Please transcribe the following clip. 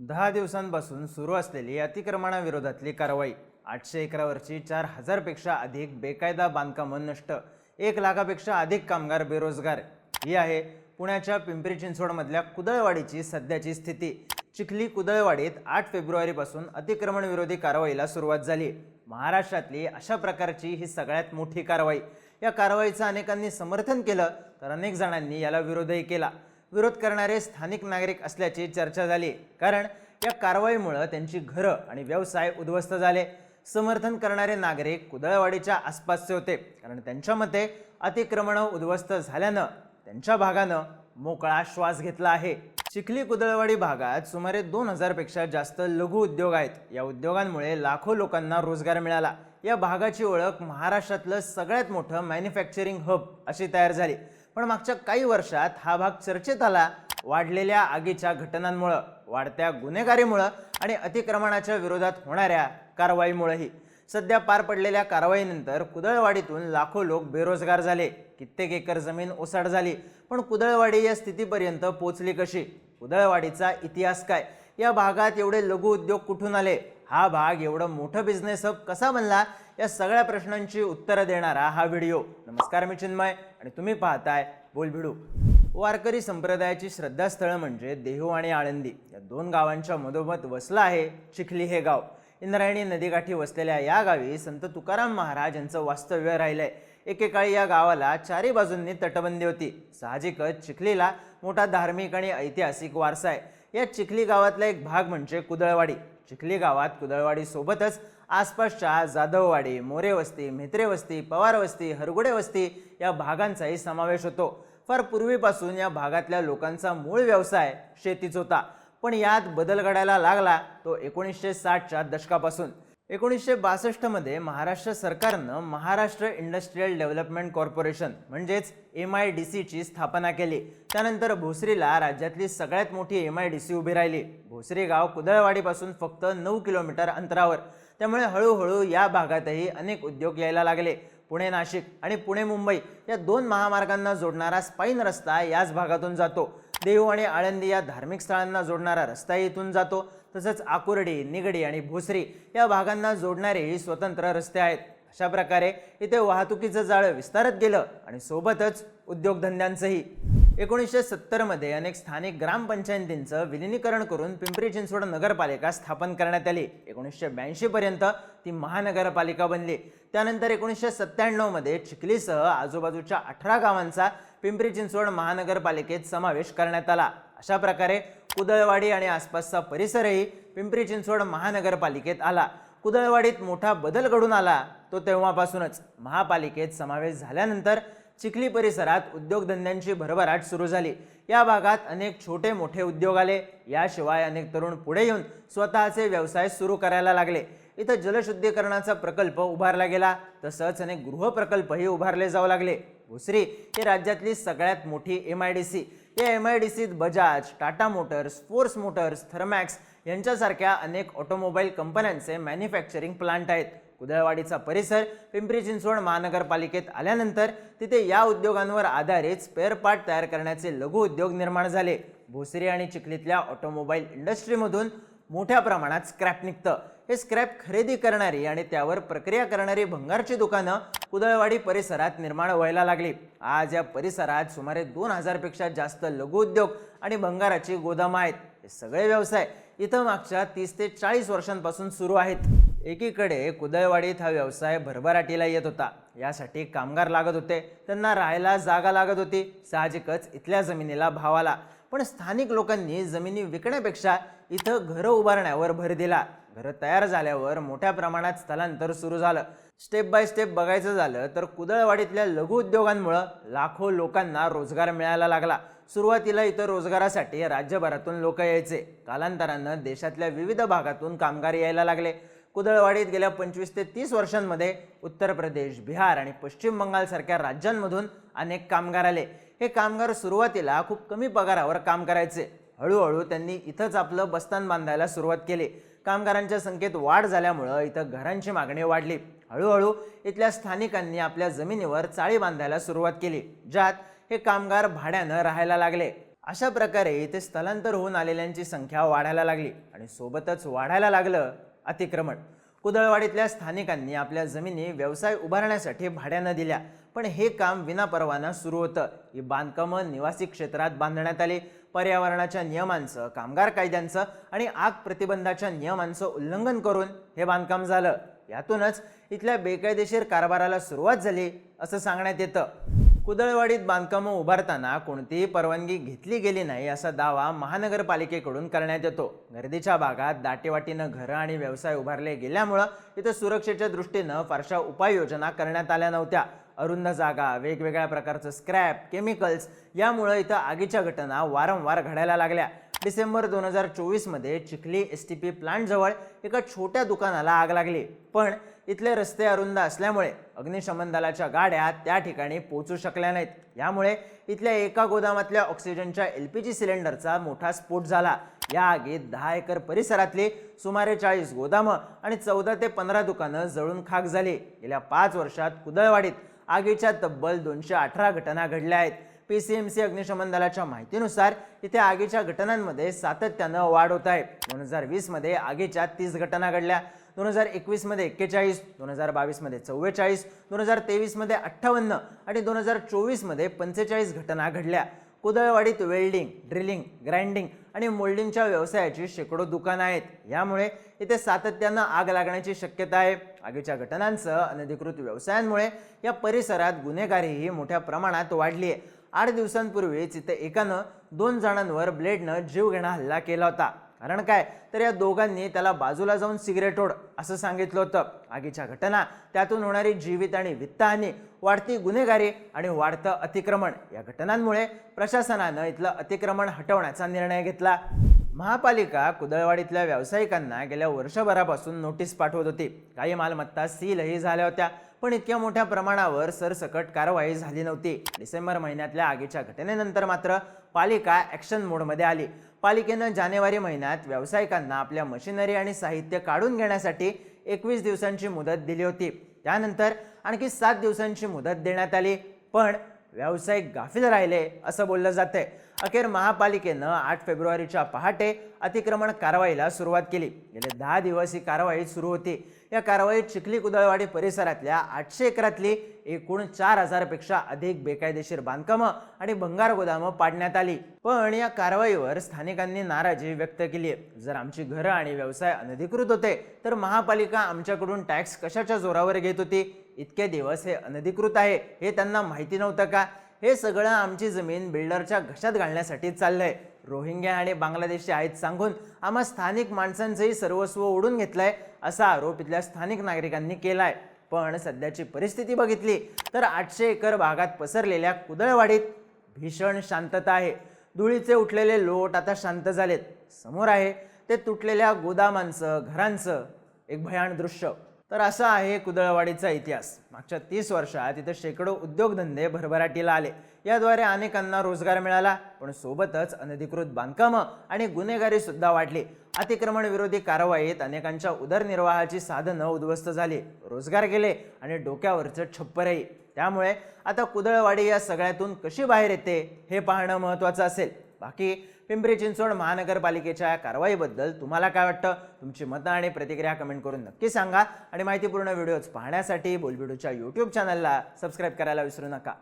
दहा दिवसांपासून सुरू असलेली अतिक्रमणाविरोधातली कारवाई आठशे एकरावरची चार हजारपेक्षा अधिक बेकायदा बांधकामं नष्ट एक लाखापेक्षा अधिक कामगार बेरोजगार. ही आहे पुण्याच्या पिंपरी चिंचवडमधल्या कुदळवाडीची सध्याची स्थिती. चिखली कुदळवाडीत आठ फेब्रुवारीपासून अतिक्रमणविरोधी कारवाईला सुरुवात झाली. महाराष्ट्रातली अशा प्रकारची ही सगळ्यात मोठी कारवाई. या कारवाईचं अनेकांनी समर्थन केलं तर अनेक जणांनी याला विरोधही केला. विरोध करणारे स्थानिक नागरिक असल्याची चर्चा झाली. कारण या कारवाईमुळं त्यांची घरं आणि व्यवसाय उद्ध्वस्त झाले. समर्थन करणारे नागरिक कुदळवाडीच्या आसपासचे होते. कारण त्यांच्या मते अतिक्रमणं उद्ध्वस्त झाल्यानं त्यांच्या भागानं मोकळा श्वास घेतला आहे. चिखली कुदळवाडी भागात सुमारे दोन हजारपेक्षा जास्त लघु उद्योग आहेत. या उद्योगांमुळे लाखो लोकांना रोजगार मिळाला. या भागाची ओळख महाराष्ट्रातलं सगळ्यात मोठं मॅन्युफॅक्चरिंग हब अशी तयार झाली. पण मागच्या काही वर्षात हा भाग चर्चेत आला वाढलेल्या आगीच्या घटनांमुळं वाढत्या गुन्हेगारीमुळं आणि अतिक्रमणाच्या विरोधात होणाऱ्या कारवाईमुळेही. सध्या पार पडलेल्या कारवाईनंतर कुदळवाडीतून लाखो लोक बेरोजगार झाले. कित्येक एकर जमीन ओसाड झाली. पण कुदळवाडी या स्थितीपर्यंत पोचली कशी? कुदळवाडीचा इतिहास काय? या भागात एवढे लघु उद्योग कुठून आले? हा भाग एवढं मोठं बिझनेस हब कसा बनला? या सगळ्या प्रश्नांची उत्तरं देणारा हा व्हिडिओ. नमस्कार मी चिन्मय आणि तुम्ही पाहताय बोलभिडू वारकरी संप्रदायाची श्रद्धास्थळं म्हणजे देहू आणि आळंदी. या दोन गावांच्या मधोमध वसलं आहे चिखली हे गाव. इंद्रायणी नदीकाठी वसलेल्या या गावी संत तुकाराम महाराज यांचं वास्तव्य राहिलंय. एकेकाळी या गावाला चारी बाजूंनी तटबंदी होती. साहजिकच चिखलीला मोठा धार्मिक आणि ऐतिहासिक वारसा आहे. या चिखली गावातला एक भाग म्हणजे कुदळवाडी. चिखली गावात कुदळवाडीसोबतच आसपासच्या जाधववाडी मोरे वस्ती म्हेत्रे वस्ती पवार वस्ती हरगुडे वस्ती या भागांचाही समावेश होतो. फार पूर्वीपासून या भागातल्या लोकांचा मूळ व्यवसाय शेतीच होता. पण यात बदल घडायला लागला तो एकोणीसशे साठच्या दशकापासून. एकोणीसशे बासष्टमध्ये महाराष्ट्र सरकारनं महाराष्ट्र इंडस्ट्रीयल डेव्हलपमेंट कॉर्पोरेशन म्हणजेच एम आय डी सीची स्थापना केली. त्यानंतर भोसरीला राज्यातली सगळ्यात मोठी एम आय डी सी उभी राहिली. भोसरी गाव कुदळवाडीपासून फक्त नऊ किलोमीटर अंतरावर. त्यामुळे हळूहळू या भागातही अनेक उद्योग यायला लागले. पुणे नाशिक आणि पुणे मुंबई या दोन महामार्गांना जोडणारा स्पाईन रस्ता याच भागातून जातो. देहू आणि आळंदी या धार्मिक स्थळांना जोडणारा रस्ताही इथून जातो. तसंच आकुर्डी निगडी आणि भोसरी या भागांना जोडणारेही स्वतंत्र रस्ते आहेत. अशा प्रकारे इथे वाहतुकीचं जाळं विस्तारत गेलं आणि सोबतच उद्योगधंद्यांचंही. एकोणीसशे सत्तरमध्ये अनेक स्थानिक ग्रामपंचायतींचं विलिनीकरण करून पिंपरी चिंचवड नगरपालिका स्थापन करण्यात आली. एकोणीसशे ब्याऐंशीपर्यंत ती महानगरपालिका बनली. त्यानंतर एकोणीसशे सत्त्याण्णवमध्ये चिखलीसह आजूबाजूच्या अठरा गावांचा पिंपरी चिंचवड महानगरपालिकेत समावेश करण्यात आला. अशा प्रकारे कुदळवाडी आणि आसपासचा परिसरही पिंपरी चिंचवड महानगरपालिकेत आला. कुदळवाडीत मोठा बदल घडून आला तो तेव्हापासूनच. महापालिकेत समावेश झाल्यानंतर चिखली परिसरात उद्योगधंद्यांची भरभराट सुरू झाली. या भागात अनेक छोटे मोठे उद्योग आले. याशिवाय अनेक तरुण पुढे येऊन स्वतःचे व्यवसाय सुरू करायला लागले. इथं जलशुद्धीकरणाचा प्रकल्प उभारला गेला. तसंच अनेक गृहप्रकल्पही उभारले जाऊ लागले. भुसरी ही राज्यातली सगळ्यात मोठी एम आय डी सी या एम आय डी सीत Bajaj Tata Motors Force Motors Thermax यांच्यासारख्या अनेक ऑटोमोबाईल कंपन्यांचे मॅन्युफॅक्चरिंग प्लांट आहेत. कुदळवाडीचा परिसर पिंपरी चिंचवड महानगरपालिकेत आल्यानंतर तिथे या उद्योगांवर आधारित स्पेअर पार्ट तयार करण्याचे लघु उद्योग निर्माण झाले. भोसरी आणि चिखलीतल्या ऑटोमोबाईल इंडस्ट्रीमधून मोठ्या प्रमाणात स्क्रॅप निघतं. हे स्क्रॅप खरेदी करणारी आणि त्यावर प्रक्रिया करणारी भंगारची दुकानं कुदळवाडी परिसरात निर्माण व्हायला लागली. आज या परिसरात सुमारे दोन हजारपेक्षा जास्त लघु उद्योग आणि भंगाराची गोदामं आहेत. हे सगळे व्यवसाय इथं मागच्या तीस ते चाळीस वर्षांपासून सुरू आहेत. एकीकडे कुदळवाडीत हा व्यवसाय भरभराटीला येत होता. यासाठी कामगार लागत होते. त्यांना राहायला जागा लागत होती. साहजिकच इथल्या जमिनीला भाव आला. पण स्थानिक लोकांनी जमिनी विकण्यापेक्षा इथं घरं उभारण्यावर भर दिला. घरं तयार झाल्यावर मोठ्या प्रमाणात स्थलांतर सुरू झालं. स्टेप बाय स्टेप बघायचं झालं तर कुदळवाडीतल्या लघु उद्योगांमुळं लाखो लोकांना रोजगार मिळायला लागला. सुरुवातीला इथं रोजगारासाठी राज्यभरातून लोक यायचे. कालांतरानं देशातल्या विविध भागातून कामगार यायला लागले. कुदळवाडीत गेल्या पंचवीस ते तीस वर्षांमध्ये उत्तर प्रदेश बिहार आणि पश्चिम बंगालसारख्या राज्यांमधून अनेक कामगार आले. हे कामगार सुरुवातीला खूप कमी पगारावर काम करायचे. हळूहळू त्यांनी इथंच आपलं बस्तान बांधायला सुरुवात केली. कामगारांच्या संख्येत वाढ झाल्यामुळं इथं घरांची मागणी वाढली. हळूहळू इथल्या स्थानिकांनी आपल्या जमिनीवर चाळी बांधायला सुरुवात केली ज्यात हे कामगार भाड्यानं राहायला लागले. अशा प्रकारे इथे स्थलांतर होऊन आलेल्यांची संख्या वाढायला लागली आणि सोबतच वाढायला लागलं. अतिक्रमण. कुदळवाडीतल्या स्थानिकांनी आपल्या जमिनी व्यवसाय उभारण्यासाठी भाड्यानं दिल्या पण हे काम विनापरवाना सुरू होतं. ही बांधकामं निवासी क्षेत्रात बांधण्यात आली. पर्यावरणाच्या नियमांचं कामगार कायद्यांचं आणि आग प्रतिबंधाच्या नियमांचं उल्लंघन करून हे बांधकाम झालं. यातूनच इथल्या बेकायदेशीर कारभाराला सुरुवात झाली असं सांगण्यात येतं. कुदळवाडीत बांधकामं उभारताना कोणतीही परवानगी घेतली गेली नाही असा दावा महानगरपालिकेकडून करण्यात येतो. गर्दीच्या भागात दाटेवाटीनं घरं आणि व्यवसाय उभारले गेल्यामुळं इथं सुरक्षेच्या दृष्टीनं फारशा उपाययोजना करण्यात आल्या नव्हत्या. अरुंद जागा वेगवेगळ्या प्रकारचं स्क्रॅप केमिकल्स यामुळं इथं आगीच्या घटना वारंवार घडायला लागल्या. डिसेंबर दोन हजार चोवीसमध्ये चिखली एस टी पी प्लांटजवळ एका छोट्या दुकानाला आग लागली. पण इथले रस्ते अरुंद असल्यामुळे अग्निशमन दलाच्या गाड्या त्या ठिकाणी पोहोचू शकल्या नाहीत. यामुळे इथल्या एका गोदामातल्या ऑक्सिजनच्या एल पी जी सिलेंडरचा मोठा स्फोट झाला. या आगीत दहा एकर परिसरातली सुमारे चाळीस गोदामं आणि चौदा ते पंधरा दुकानं जळून खाक झाली. गेल्या पाच वर्षात कुदळवाडीत आगीच्या तब्बल दोनशे अठरा घटना घडल्या आहेत. पी सी एम सी अग्निशमन दलाच्या माहितीनुसार इथे आगीच्या घटनांमध्ये सातत्यानं वाढ होत आहे. दोन हजार वीसमध्ये आगीच्या तीस घटना घडल्या. दोन हजार एकवीसमध्ये एक्केचाळीस दोन हजार बावीसमध्ये चव्वेचाळीस दोन हजार तेवीसमध्ये अठ्ठावन्न आणि दोन हजार चोवीसमध्ये पंचेचाळीस घटना घडल्या. कुदळवाडीत वेल्डिंग ड्रिलिंग ग्राइंडिंग आणि मोल्डिंगच्या व्यवसायाची शेकडो दुकानं आहेत. यामुळे इथे सातत्यानं आग लागण्याची शक्यता आहे. आगीच्या घटनांचं अनधिकृत व्यवसायांमुळे या परिसरात गुन्हेगारीही मोठ्या प्रमाणात वाढली आहे आठ दिवसांपूर्वीच इथे एकानं दोन जणांवर ब्लेडनं जीवघेणा हल्ला केला होता. कारण काय? तर या दोघांनी त्याला बाजूला जाऊन सिगरेट ओढ असं सांगितलं होतं. आगीच्या घटना त्यातून होणारी जीवित आणि वित्तहानी वाढती गुन्हेगारी आणि वाढतं अतिक्रमण या घटनांमुळे प्रशासनानं इथलं अतिक्रमण हटवण्याचा निर्णय घेतला. महापालिका कुदळवाडीतल्या व्यावसायिकांना गेल्या वर्षभरापासून नोटीस पाठवत होती. काही मालमत्ता सीलही झाल्या होत्या. पण इतक्या मोठ्या प्रमाणावर सरसकट कारवाई झाली नव्हती. डिसेंबर महिन्यातल्या आगीच्या घटनेनंतर मात्र पालिका ॲक्शन मोडमध्ये आली. पालिकेनं जानेवारी महिन्यात व्यावसायिकांना आपल्या मशिनरी आणि साहित्य काढून घेण्यासाठी एकवीस दिवसांची मुदत दिली होती. त्यानंतर आणखी सात दिवसांची मुदत देण्यात आली पण व्यावसायिक गाफील राहिले असं बोललं जातंय. अखेर महापालिकेनं आठ फेब्रुवारीच्या पहाटे अतिक्रमण कारवाईला सुरुवात केली. गेले दहा दिवस ही कारवाई सुरू होती. या कारवाईत चिखली कुदळवाडी परिसरातल्या आठशे एकरातली एकूण चार हजारपेक्षा अधिक बेकायदेशीर बांधकामं आणि भंगार गोदामं पाडण्यात आली. पण या कारवाईवर स्थानिकांनी नाराजी व्यक्त केली आहे जर आमची घरं आणि व्यवसाय अनधिकृत होते तर महापालिका आमच्याकडून टॅक्स कशाच्या जोरावर घेत होती? इतके दिवस हे अनधिकृत आहे हे त्यांना माहिती नव्हतं का? हे सगळं आमची जमीन बिल्डरच्या घशात घालण्यासाठी चाललंय. रोहिंग्या आणि बांगलादेशी आहेत सांगून आम्हा स्थानिक माणसांचंही सर्वस्व ओढून घेतलंय असा आरोप इथल्या स्थानिक नागरिकांनी केलाय. पण सध्याची परिस्थिती बघितली तर आठशे एकर भागात पसरलेल्या कुदळवाडीत भीषण शांतता आहे. धुळीचे उठलेले लोट आता शांत झालेत. समोर आहे ते तुटलेल्या गोदामांचं घरांचं एक भयान दृश्य. तर असा आहे कुदळवाडीचा इतिहास. मागच्या तीस वर्षात इथं शेकडो उद्योगधंदे भरभराटीला आले. याद्वारे अनेकांना रोजगार मिळाला पण सोबतच अनधिकृत बांधकामं आणि गुन्हेगारी सुद्धा वाढली. अतिक्रमण विरोधी कारवाईत अनेकांच्या उदरनिर्वाहाची साधनं उद्ध्वस्त झाली. रोजगार गेले आणि डोक्यावरचं छप्परही. त्यामुळे आता कुदळवाडी या सगळ्यातून कशी बाहेर येते हे पाहणं महत्त्वाचं असेल. बाकी पिंपरी चिंचवड महानगरपालिकेच्या या कारवाईबद्दल तुम्हाला काय वाटतं? तुमची मतं आणि प्रतिक्रिया कमेंट करून नक्की सांगा. आणि माहितीपूर्ण व्हिडिओज पाहण्यासाठी बोलबिडूच्या यूट्यूब चॅनलला सबस्क्राईब करायला विसरू नका.